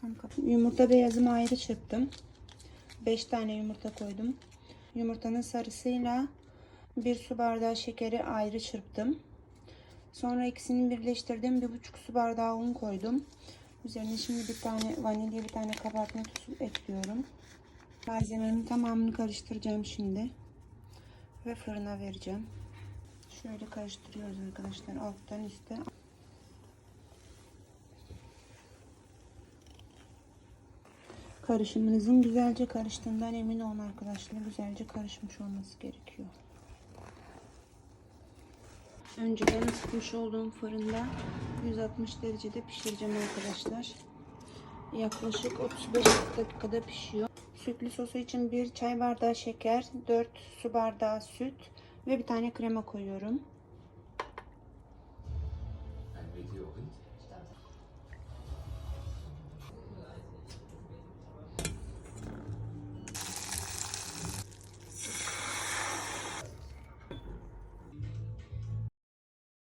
Tam Yumurta beyazımı ayrı çırptım. 5 tane yumurta koydum. Yumurtanın sarısıyla bir su bardağı şekeri ayrı çırptım. Sonra ikisini birleştirdim. Bir buçuk su bardağı un koydum. Üzerine şimdi bir tane vanilya, bir tane kabartma tozu ekliyorum. Malzemenin tamamını karıştıracağım şimdi. Ve fırına vereceğim. Şöyle karıştırıyoruz arkadaşlar alttan üste. Karışımınızın güzelce karıştığından emin olun arkadaşlar. Güzelce karışmış olması gerekiyor. Önceden ısıtmış olduğum fırında 160 derecede pişireceğim arkadaşlar. Yaklaşık 35 dakikada pişiyor. Sütlü sosu için bir çay bardağı şeker, 4 su bardağı süt ve bir tane krema koyuyorum.